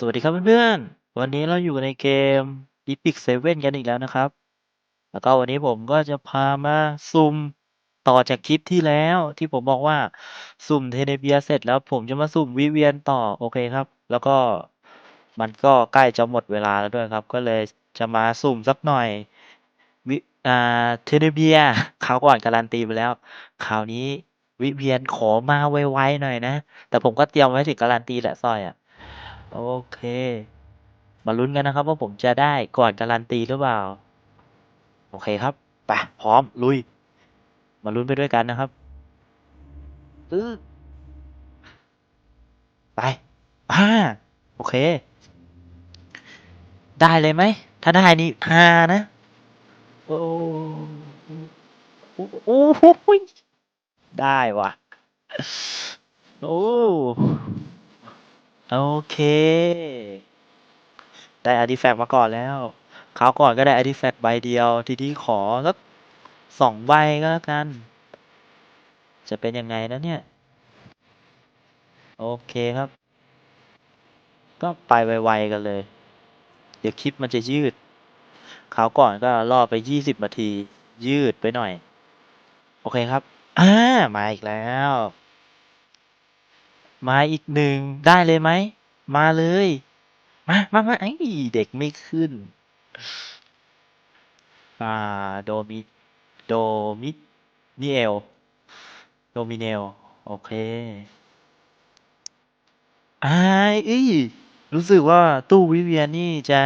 สวัสดีครับเพื่อนๆ วันนี้เราอยู่ในเกม Epic Seven กันอีกแล้วนะครับ แล้วก็วันนี้ผมก็จะพามาสุ่มต่อจากคลิปที่แล้วที่ผมบอกว่าสุ่มเทเนเบียเสร็จแล้วผมจะมาสุ่มวิเวียนต่อโอเคครับ แล้วก็มันก็ใกล้จะหมดเวลาแล้วด้วยครับ ก็เลยจะมาสุ่มสักหน่อยวิอ่าเทเนเบียคราวก่อนการันตีไปแล้วคราวนี้วิเวียนขอมาไวๆหน่อยนะ แต่ผมก็เตรียมไว้ถึงการันตีแหละสร้อยอะ โอเค มาลุ้นกันนะครับว่าผมจะได้ก่อนการันตีหรือเปล่า โอเคครับไปพร้อมลุย มาลุ้นไปด้วยกันนะครับอื้อไปอ่าโอเค ได้เลยไหม ถ้าได้นี่ฮานะ โอ้โอ้โอ้โหได้ว่ะ โอ้ โอเค ได้อาร์ติแฟกต์มาก่อนแล้วคราวก่อนก็ได้อาร์ติแฟกต์ใบเดียว ทีนี้ขอสักสองใบก็แล้วกัน จะเป็นยังไงนะเนี่ย โอเคครับ ก็ไปไวๆกันเลย เดี๋ยวคลิปมันจะยืดคราวก่อนก็รอไปยี่สิบนาที ยืดไปหน่อย โอเคครับ อ่า มาอีกแล้ว มาอีกหนึ่งได้เลยไหม มาเลย มามามาไอ้เด็กไม่ขึ้น อ่า โดมิโดมินิเอล โดมิเนล โอเคอ่าเอ้ย รู้สึกว่าตู้วิเวียนนี่จะ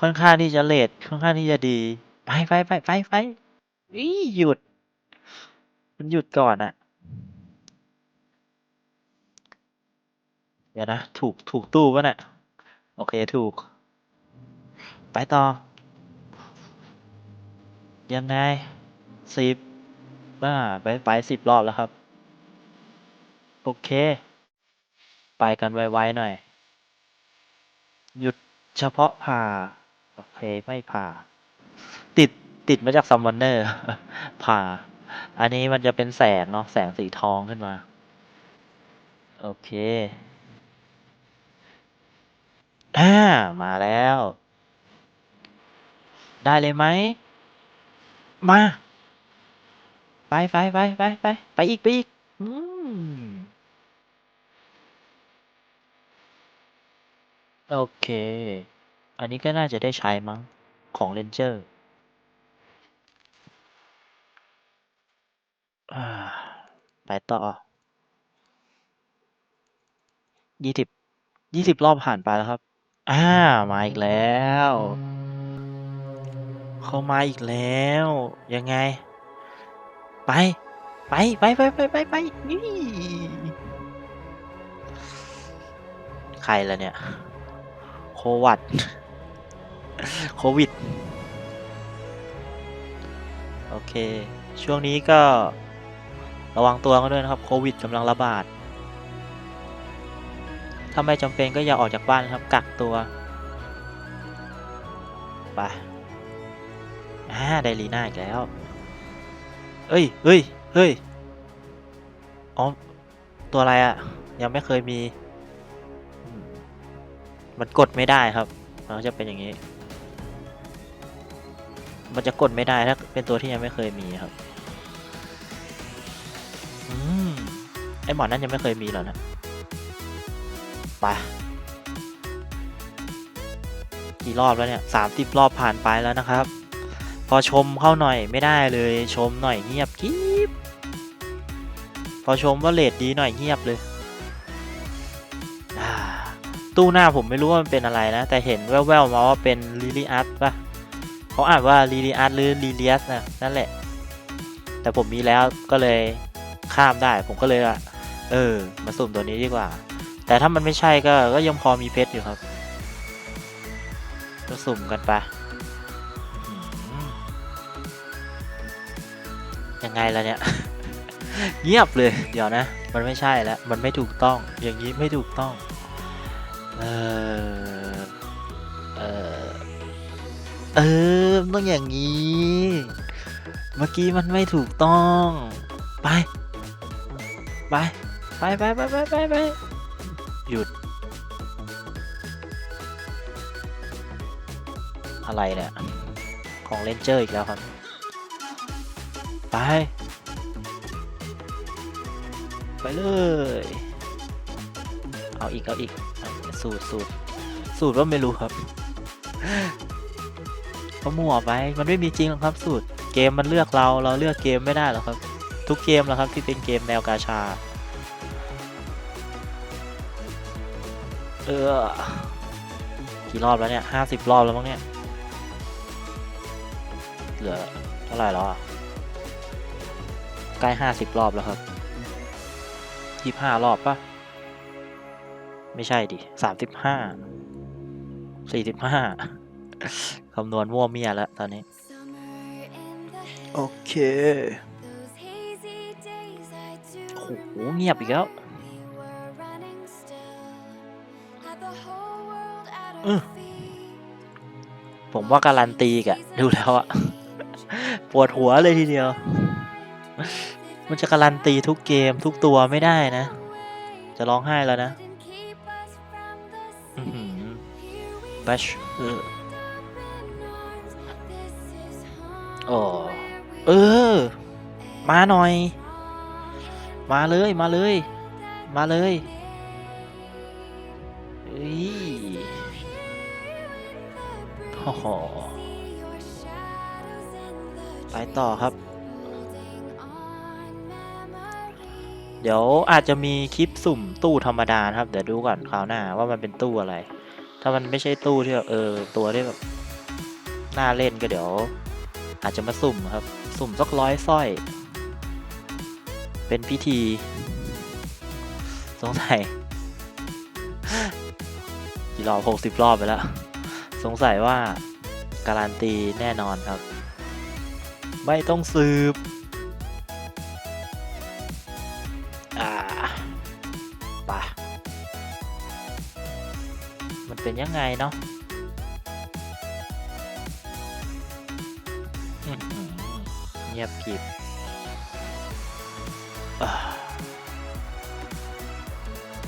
ค่อนข้างที่จะเลทค่อนข้างที่จะดี ไปไปไปไปไปอีหยุด มันหยุดก่อนอะ ดี๋ยวนะ ถูกถูกตู้ปะเนี่ยโอเคถูก ไปต่อ ยังไงสิบบ้าไปไปสิบรอบแล้วครับ โอเค ไปกันไวๆหน่อย หยุดเฉพาะผ่า โอเค ไม่ผ่า ติดติดมาจากซัมมอนเนอร์ ผ่า อันนี้มันจะเป็นแสงเนาะแสงสีทองขึ้นมา โอเค อ่า มาแล้ว ได้เลยไหม มา ไปไปไปไปไปไปอีก ไปอีก อืม โอเค อันนี้ก็น่าจะได้ใช้มั้ง ของเรนเจอร์อ่าไปต่อ ยี่สิบ ยี่สิบรอบผ่านไปแล้วครับ อ่ามาอีกแล้วเขามาอีกแล้ว ยังไง ไปไปไปไปไปไปไปนี่ใครล่ะเนี่ย โควัดโควิด โอเค ช่วงนี้ก็ระวังตัวกันด้วยนะครับ โควิดกำลังระบาด ถ้าไม่จำเป็นก็อย่าออกจากบ้านครับกักตัวไปอ่าได้ลีน่าอีกแล้ว เอ้ยเฮ้ยเฮ้ยอ๋อตัวอะไรอะ่ะยังไม่เคยมี มันกดไม่ได้ครับมันจะเป็นอย่างนี้ มันจะกดไม่ได้ถ้าเป็นตัวที่ยังไม่เคยมีครับ อืม ไอหมอนนั่นยังไม่เคยมีหรอนะ ไปกี่รอบแล้วเนี่ยสามสิบรอบผ่านไปแล้วนะครับ พอชมเข้าหน่อยไม่ได้เลยชมหน่อยเงียบกิ๊บพอชมว่าเลดดีหน่อยเงียบเลย ตู้หน้าผมไม่รู้ว่ามันเป็นอะไรนะ แต่เห็นแว่วๆมาว่าเป็นลิลิอัสป่ะเขาอ่านว่าลิลิอัสหรือลิเลียสนะนั่นแหละ แต่ผมมีแล้วก็เลยข้ามได้ ผมก็เลยอะเออ มาสุ่มตัวนี้ดีกว่า แต่ถ้ามันไม่ใช่ก็ก็ยังพอมีเพชรอยู่ครับก็สุ่มกันไปอื้อหือยังไงล่ะเนี่ย เงียบเลย เดี๋ยวนะ มันไม่ใช่แล้ว มันไม่ถูกต้อง อย่างนี้ไม่ถูกต้อง เออ เออ เออมันต้องอย่างนี้ เมื่อกี้มันไม่ถูกต้อง ไป ไป ไปไปไปไปไปไป หยุด อะไรเนี่ย ของเลนเจอร์อีกแล้วครับ ไป ไปเลย เอาอีก เอาอีก สูตรสูตรสูตรว่าไม่รู้ครับก็มั่วไป มันไม่มีจริงหรอกครับสูตร เกมมันเลือกเรา เราเลือกเกมไม่ได้หรอกครับ ทุกเกมแล้วครับที่เป็นเกมแนวกาชา ออกี่รอบแล้วเนี่ยห้าสิบรอบแล้วมั้งเนี่ย เหลือเท่าไหร่แล้วอะ ใกล้ห้าสิบรอบแล้วครับยี่ห้ารอบปะไม่ใช่ดิสามสิบห้าสี่สิบห้าคำนวณมั่วเมียแล้วตอนนี้ โอเค โอ้โหเงียบอีกแล้ว ผมว่าการันตีกะดูแล้วอะปวดหัวเลยทีเดียว มันจะการันตีทุกเกมทุกตัวไม่ได้นะ จะร้องไห้แล้วนะบัชเออโอ้เออ มาหน่อย มาเลยมาเลย มาเลย ต่อครับ เดี๋ยวอาจจะมีคลิปสุ่มตู้ธรรมดานะครับ เดี๋ยวดูก่อนคราวหน้าว่ามันเป็นตู้อะไร ถ้ามันไม่ใช่ตู้ที่แบบเออตัวที่แบบน่าเล่นก็เดี๋ยว อาจจะมาสุ่มครับ สุ่มสักร้อยสร้อย เป็นพิธี สงสัยกี่รอบหกสิบรอบไปแล้ว สงสัยว่าการันตีแน่นอนครับ ไม่ต้องสืบ อ่าปะมันเป็นยังไงเนาะเงียบกริบ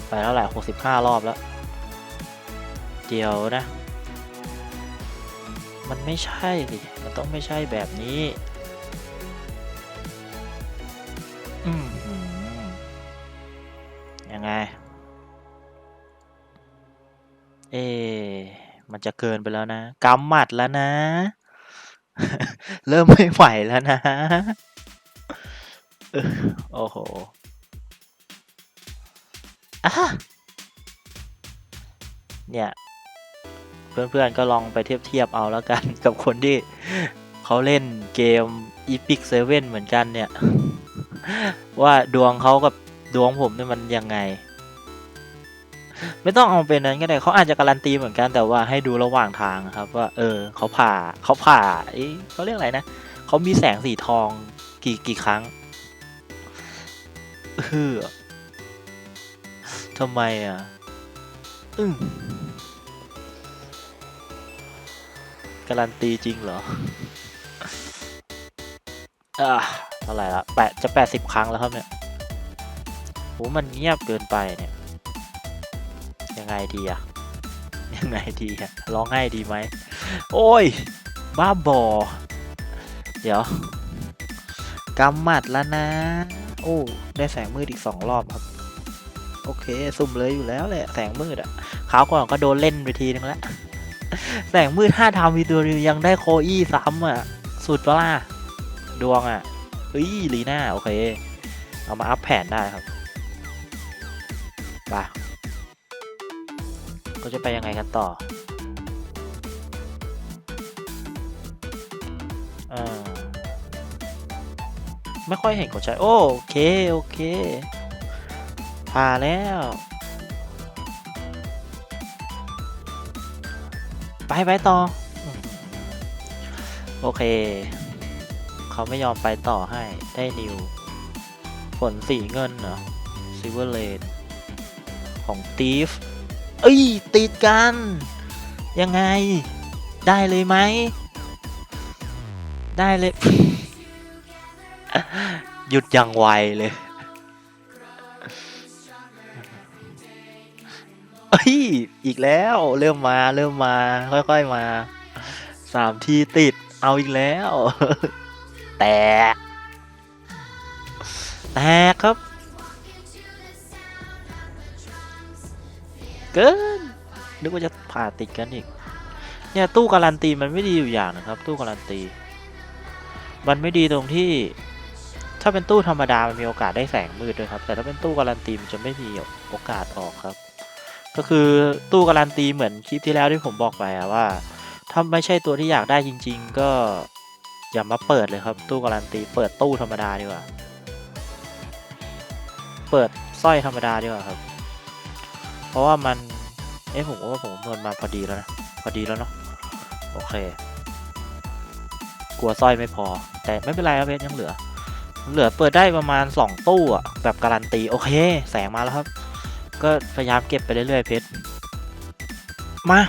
ไปแล้วแหละหกสิบห้ารอบแล้ว เดี๋ยวนะ มันไม่ใช่สิมันต้องไม่ใช่แบบนี้ จะเกินไปแล้วนะกำหมัดแล้วนะ เริ่มไม่ไหวแล้วนะออโอ้โหเนี่ย เพื่อนๆก็ลองไปเทียบเทียบเอาแล้วกันกับคนที่เขาเล่นเกม Epic 7เหมือนกันเนี่ย ว่าดวงเขากับดวงผมเนี่ยมันยังไง ไม่ต้องเอาเป็นนั้นก็ได้เขาอาจจะการันตีเหมือนกันแต่ว่าให้ดูระหว่างทางครับ ว่า เออเขาผ่าเขาผ่าเอ้เขาเรียกอะไรนะเขามีแสงสีทองกี่กี่ครั้งเออทำไมอะอืมการันตีจริงเหรออ่าเท่าไหร่ละแปดจะแปดสิบครั้งแล้วครับเนี่ยโหมันเงียบเกินไปเนี่ย ยังไงดีอะยังไงดีอะร้องไห้ดีไหม โอ้ย บ้าบอ เดี๋ยวกำหมัดแล้วนะ โอ้ ได้แสงมืดอีกสองรอบครับ โอเค สุ่มเลยอยู่แล้วแหละ แสงมืดอะคราวก่อนก็โดนเล่นไปทีนึงแล้ว แสงมืดห้าทำวีตัวยวยังได้โคอี้ซ้ำอะสุดปะล่ะ ดวงอะเฮ้ยลีน่า โอเค เอามาอัพแผนได้ครับ ไป ก็จะไปยังไงกันต่ออไม่ค่อยเห็นคนใช้โอเค โอเคผ่าแล้ว ไปไปต่อ โอเค เขาไม่ยอมไปต่อให้ได้นิว ผลสีเงินเหรอซิเวอร์เลนของตีฟ เอ้ยติดกัน ยังไง ได้เลยไหม ได้เลย หยุดอย่างไวเลยเอ้ยอีกแล้วเริ่มมาเริ่มมา ค่อยๆมาสามทีติดเอาอีกแล้ว แตก แตกครับ เกิน นึกว่าจะผ่าติดกันอีก เนี่ยตู้การันตีมันไม่ดีอยู่อย่างนะครับ ตู้การันตี มันไม่ดีตรงที่ ถ้าเป็นตู้ธรรมดา มันมีโอกาสได้แสงมืดด้วยครับ แต่ถ้าเป็นตู้การันตีมันจะไม่มีโอกาสออกครับ ก็คือตู้การันตีเหมือนคลิปที่แล้วที่ผมบอกไปอะว่า ถ้าไม่ใช่ตัวที่อยากได้จริง ๆ ก็อย่ามาเปิดเลยครับ ตู้การันตี เปิดตู้ธรรมดาดีกว่า เปิดสร้อยธรรมดาดีกว่าครับ เพราะว่ามัน เอ๊ะผมว่าผมคำนวณมาพอดีแล้วนะ พอดีแล้วเนาะ โอเค กลัวสร้อยไม่พอ แต่ไม่เป็นไรครับเพชรยังเหลือ เหลือเปิดได้ประมาณ 2 ตู้อะแบบการันตี โอเค แสงมาแล้วครับ ก็พยายามเก็บไปเรื่อยๆเพชร มา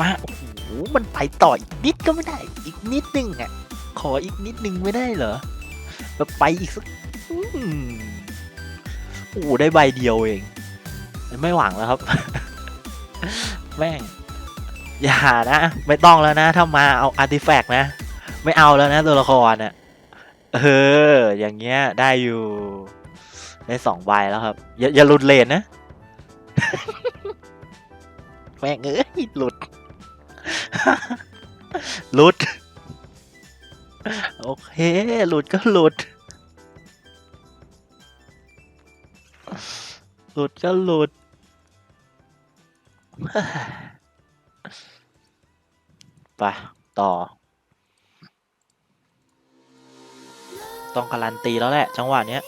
มา โอ้โห มันไปต่ออีกนิดก็ไม่ได้ อีกนิดนึงอะขออีกนิดนึงไม่ได้เหรอ แบบไปอีกสักโอ้โหได้ใบเดียวเอง ไม่หวังแล้วครับ แม่ง อย่านะ ไม่ต้องแล้วนะ ถ้ามาเอาอาร์ติแฟกต์นะ ไม่เอาแล้วนะตัวละครน่ะเออ อย่างเงี้ยได้อยู่ได้สองใบแล้วครับ อย่าอย่าหลุดเลนนะ แม่งเอ้ยหลุด หลุด โอเค หลุดก็หลุด หลุดก็หลุด ไปต่อ ต้องการันตีแล้วแหละ จังหวะเนี้ย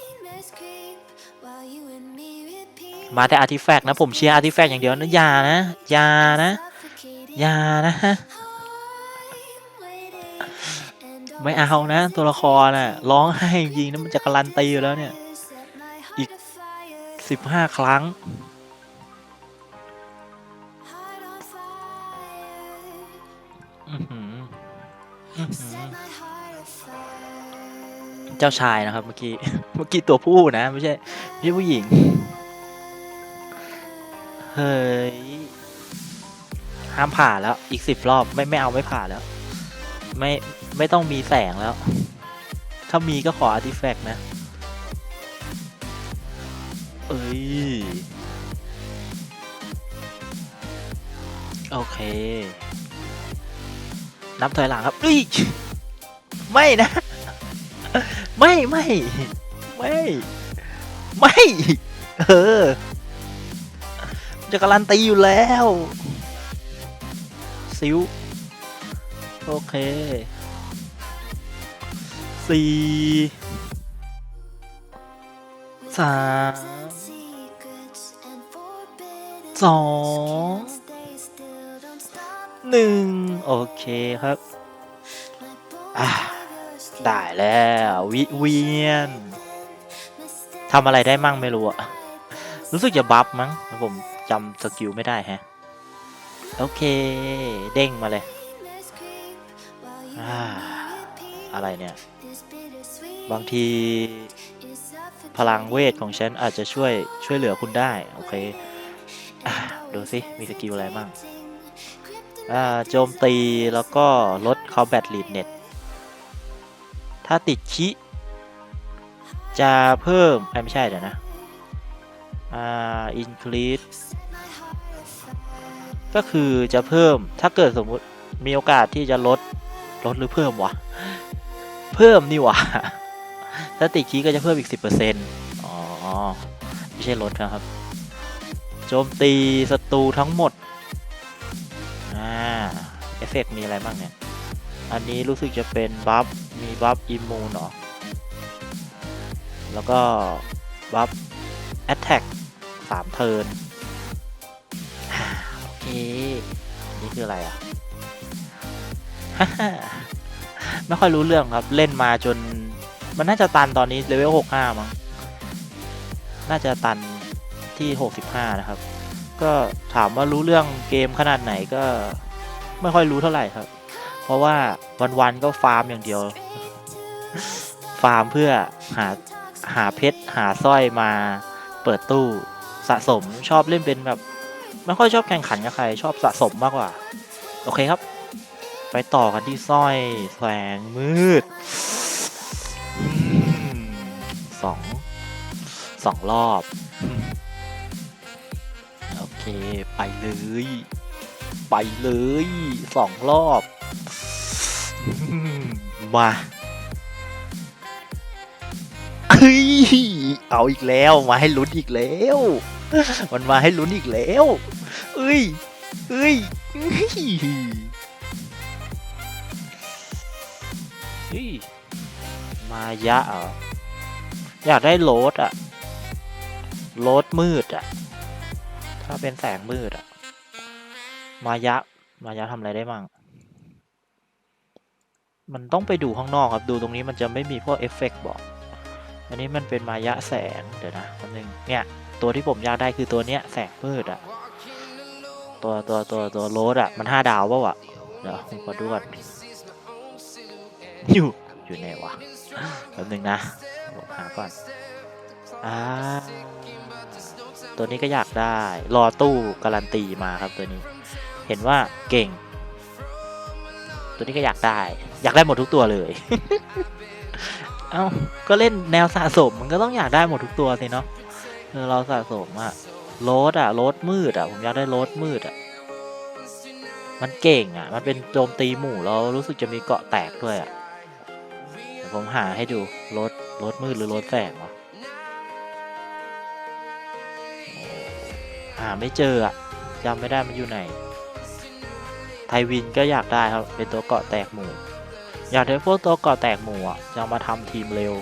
มาแต่อาร์ติแฟกต์นะ ผมเชียร์อาร์ติแฟกต์อย่างเดียวนะยานะยานะยานะไม่เอานะ ตัวละครน่ะร้องไห้จริงนะมันจะการันตีอยู่แล้วเนี่ย อีกสิบห้าครั้ง เจ้าชายนะครับ เมื่อกี้ เมื่อกี้ตัวผู้นะ ไม่ใช่ไม่ใช่ผู้หญิง เฮ้ย ห้ามผ่าแล้ว อีกสิบรอบไม่ไม่เอาไม่ผ่าแล้ว ไม่ไม่ต้องมีแสงแล้ว ถ้ามีก็ขออาร์ติแฟกต์นะ เอ้ย โอเค นับถอยหลังครับเอ้ยไม่นะ ไม่ไม่ไม่ ไม่ เออ จะการันตีอยู่แล้ว ซิว โอเคสี่สามสอง หนึ่งโอเคครับอะได้แล้ววิเวียนทำอะไรได้มั่งไม่รู้อะรู้สึกจะบัฟมั้งผมจำสกิลไม่ได้แฮะ โอเค เด้งมาเลยอะไรเนี่ย บางทีพลังเวทของฉันอาจจะช่วยช่วยเหลือคุณได้ โอเคอดูสิ มีสกิลอะไรบ้าง โจมตีแล้วก็ลด combat lead net ถ้าติดคิจะเพิ่มไม่ใช่เดี๋ยวนะอ่า increase ก็คือจะเพิ่มถ้าเกิดสมมุติมีโอกาสที่จะลดลดหรือเพิ่มวะ เพิ่มนี่วะถ้าติดคีก็จะเพิ่มอีก 10%อ๋อ ไม่ใช่ลดนะครับ โจมตีศัตรูทั้งหมด อฟเฟกมีอะไรบ้างเนี่ย อันนี้รู้สึกจะเป็นบัฟ มีบัฟอิมมูนหรอแล้วก็บัฟแอตแทกสามเทิร์นโอเค นี่คืออะไรอะ ไม่ค่อยรู้เรื่องครับ เล่นมาจน มันน่าจะตันตอนนี้เลเวลหกห้ามั้ง น่าจะตันที่หกสิบห้านะครับ ก็ถามว่ารู้เรื่องเกมขนาดไหนก็ ไม่ค่อยรู้เท่าไหร่ครับ เพราะว่าวันๆก็ฟาร์มอย่างเดียว ฟาร์มเพื่อหาหาเพชรหาสร้อยมาเปิดตู้สะสมชอบเล่นเป็นแบบไม่ค่อยชอบแข่งขันกับใคร ชอบสะสมมากกว่า โอเคครับ ไปต่อกันที่สร้อยแสงมืดสองสองรอบ โอเค ไปเลย ไปเลยสองรอบ มาเฮ้ยเอาอีกแล้วมาให้ลุ้นอีกแล้ว มันมาให้ลุ้นอีกแล้วเอ้ยเอ้ยเอ้ยเฮ้ยมายะเหรออยากได้โรดอะโรดมืดอะถ้าเป็นแสงมืดอะ มายะ มายะทำอะไรได้มั่งมันต้องไปดูข้างนอกครับ ดูตรงนี้มันจะไม่มีพวกเอฟเฟกต์บอก อันนี้มันเป็นมายะแสง เดี๋ยวนะแป๊บนึงเนี่ย ตัวที่ผมอยากได้คือตัวเนี้ยแสงมืดอะตัวตัวตัวตัวโรดอะมันห้าดาวป่าวะเดี๋ยวผมขอดูก่อนอยู่ อยู่ไหนวะแป๊บนึงนะผมหาก่อน อ่า ตัวนี้ก็อยากได้ รอตู้การันตีมาครับตัวนี้ เห็นว่าเก่ง ตัวนี้ก็อยากได้ อยากได้หมดทุกตัวเลย เอ้าก็เล่นแนวสะสมมันก็ต้องอยากได้หมดทุกตัวสิเนาะเราสะสมอะโรดอะโรดมืดอะผมอยากได้โรดมืดอะมันเก่งอะมันเป็นโจมตีหมู่เรารู้สึกจะมีเกาะแตกด้วยอะผมหาให้ดูรดโรดมืดหรือรดแสงวะหาไม่เจออะจำไม่ได้มันอยู่ไหน ไทวินก็อยากได้ครับเป็นตัวเกาะแตกหมู่ อยากได้พวกตัวเกาะแตกหมู่อะจะมาทำทีมเร็ว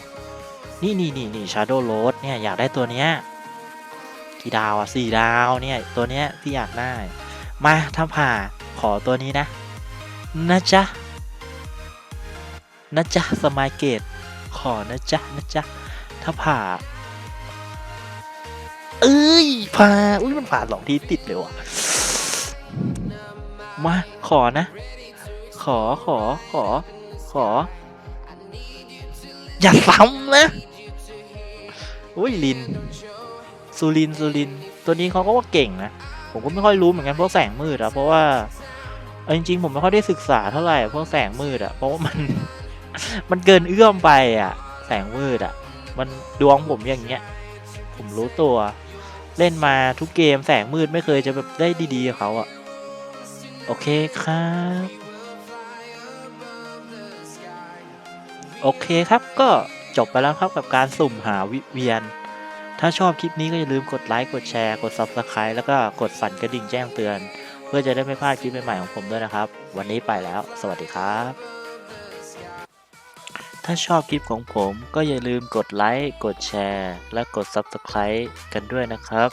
นี่นี่นี่นี่ชาร์โดโรดเนี่ยอยากได้ตัวเนี้ยกี่ดาวอะสี่ดาวเนี่ยตัวเนี้ยที่อยากได้ มาถ้าผ่าขอตัวนี้นะนะจ๊ะนะจ๊ะสมายเกตขอนะจ๊ะนะจ๊ะถ้าผ่าเอ้ยผ่าอุ้ยมันผ่าสองทีติดเลยว่ะ มาขอนะ ขอขอขอ ขอ อย่าซ้ำนะอุ้ยลินซูลินซูลินตัวนี้เขาก็ว่าเก่งนะ ผมก็ไม่ค่อยรู้เหมือนกันพวกแสงมืดอะเพราะว่าเอาจริงๆผมไม่ค่อยได้ศึกษาเท่าไหร่พวกแสงมืดอะเพราะว่ามัน มันเกินเอื้อมไปอะแสงมืดอะมันดวงผมอย่างเงี้ย ผมรู้ตัว เล่นมาทุกเกมแสงมืดไม่เคยจะแบบได้ดีๆกับเขาอะ โอเคครับ โอเคครับก็จบไปแล้วครับกับการสุ่มหาวิเวียน ถ้าชอบคลิปนี้ก็อย่าลืมกดไลค์กดแชร์กด Subscribe แล้วก็กดสั่นกระดิ่งแจ้งเตือน เพื่อจะได้ไม่พลาดคลิปใหม่ๆของผมด้วยนะครับ วันนี้ไปแล้ว สวัสดีครับ ถ้าชอบคลิปของผมก็อย่าลืมกดไลค์กดแชร์ และกด Subscribe กันด้วยนะครับ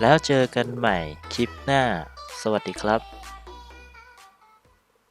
แล้วเจอกันใหม่คลิปหน้า สวัสดีครับ